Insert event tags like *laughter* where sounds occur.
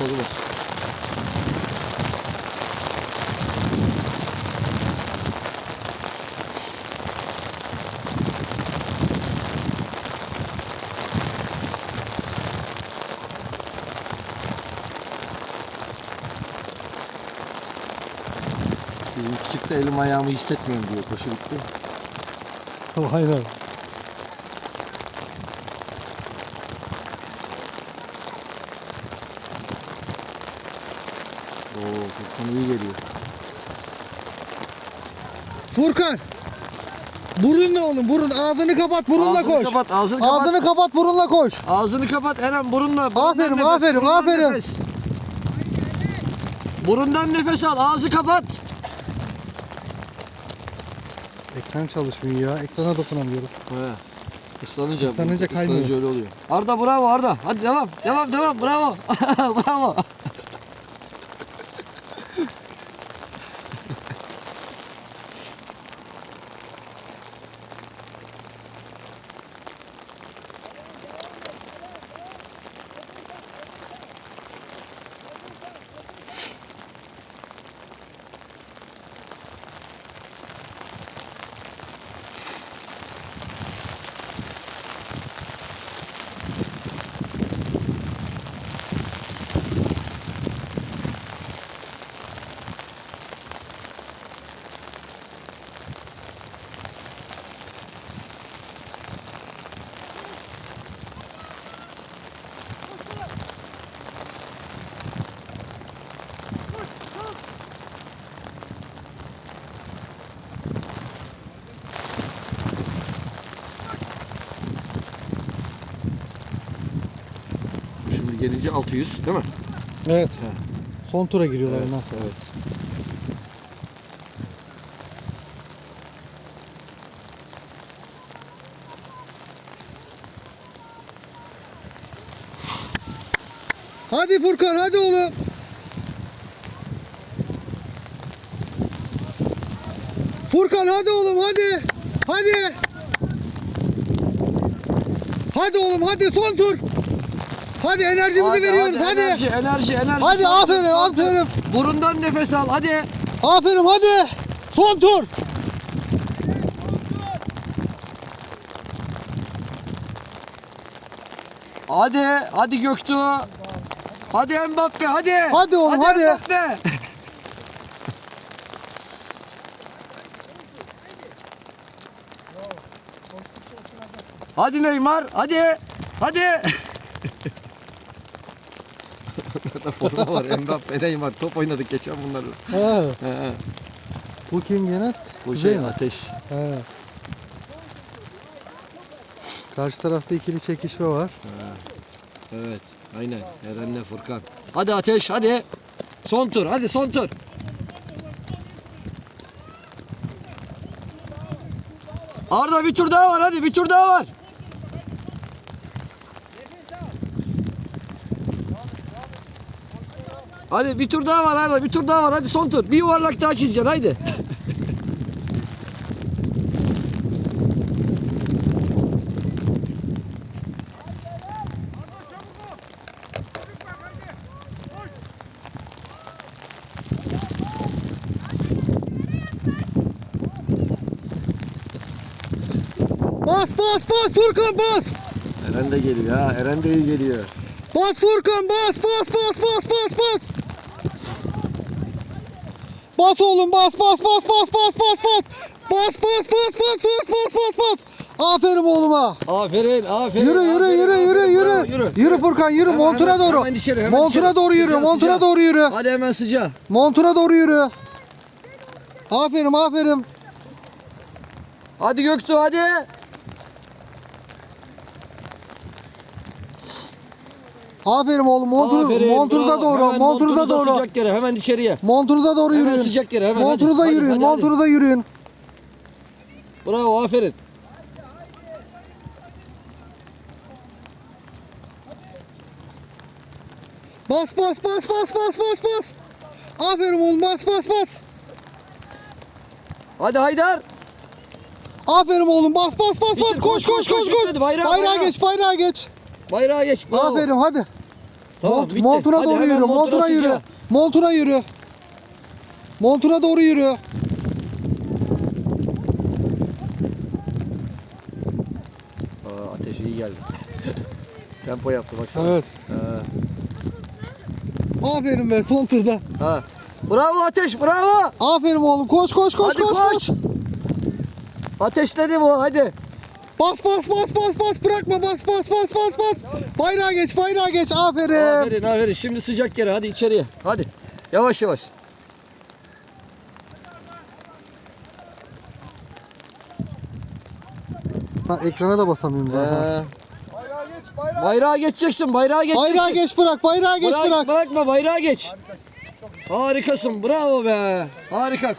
başladılar. Bizim küçük de elim ayağımı hissetmiyorum diyor koşu bitti. Aynen. Oo Furkan iyi geliyor. Furkan. Burunla oğlum burun ağzını kapat burunla ağzını koş. kapat, ağzını kapat. Ağzını kapat burunla koş. Ağzını kapat Eren burunla. burundan Aferin, nefes, aferin, burundan aferin. Nefes. Burundan nefes al, ağzı kapat. Ekran çalışmıyor ya. Ekrana dokunamıyorum. He. Islanınca, Islanınca ıslanınca öyle oluyor. Arda bravo Arda. Hadi devam, devam, devam. Bravo. *laughs* bravo. Gelince 600 değil mi? Evet. He. Son tura giriyorlar ondan sonra. Evet. Hadi Furkan hadi oğlum. Furkan hadi oğlum hadi. Hadi. Hadi oğlum hadi son tur. Hadi enerjimizi veriyoruz hadi. Enerji, enerji, enerji. Hadi, Son tur, aferin, son tur. aferin. Burundan nefes al, hadi. Aferin hadi. Son tur. Hadi, hadi Göktuğ. Hadi Mbappe, hadi. Hadi oğlum, hadi. Mbappe. *laughs* Hadi Neymar, hadi. Hadi. Burada forma var *laughs* Mbappe, Neymar. Top oynadık geçen. He, he. Bu kim gene? Bu şey mi? ateş. He. Karşı tarafta ikili çekişme var. Evet, aynen. Eren'le Furkan. Hadi Ateş, hadi. Son tur, hadi son tur. Arda bir tur daha var, hadi bir tur daha var. Hadi bir tur daha var Arda, bir tur daha var. Hadi son tur. Bir yuvarlak daha çizeceksin, haydi. Bas bas bas Furkan bas. Eren de geliyor ha, Eren de iyi geliyor. Bas Furkan bas bas bas bas bas bas. Bas oğlum bas bas bas bas bas bas bas. Bas bas bas bas bas bas bas bas. Aferin oğluma. Aferin, aferin. Yürü yürü aferin, yürü yürü Bravo, yürü. Yürü Furkan yürü Hemen, montuna hemen, doğru. hemen Montuna içeri. doğru yürü Sıcağı, sıcağı. doğru yürü. Hadi hemen sıcağı. Montuna doğru yürü. Aferin aferin. Hadi Göktuğ hadi. Aferin oğlum montunuz, Aferin, montunuza bravo. doğru Hemen montunuza doğru. sıcak yere hemen içeriye. Montunuza doğru Hemen yürüyün. sıcak yere, hemen, Montunuza hadi. yürüyün Hadi, hadi, hadi. montunuza yürüyün. Bravo aferin. Bas bas bas bas bas bas bas. Aferin oğlum bas bas bas. Hadi Haydar. Aferin oğlum bas bas bas bas Bitir, koş koş koş koş. Yetmedi, bayrağı, Bayrağa bayrağı. geç bayrağa geç. Bayrağa geç. Bravo. Aferin hadi. Tamam Mont- bitti. montuna Hadi doğru hemen yürü. montuna Montuna yürü. sıcağı. Montuna yürü. Montuna doğru yürü. Aa, ateş iyi geldi. *laughs* Tempo yaptı baksana. Evet. Ha. Aferin be son turda. ha. Bravo Ateş bravo. Aferin oğlum. Koş koş koş Hadi koş koş. koş. Ateşledi bu hadi. Bas bas bas bas bas bırakma bas bas bas bas bas. Bayrağa geç bayrağa geç aferin. Aferin aferin şimdi sıcak yere hadi içeriye. Hadi. Yavaş yavaş. Ha, ekrana da basamıyorum daha. Ee, bayrağa geçeceksin bayrağa geçeceksin. Bayrağı geç bırak bayrağı geç Bırak, bırak. Bırakma bayrağa geç. Harikasın bravo be. Harika.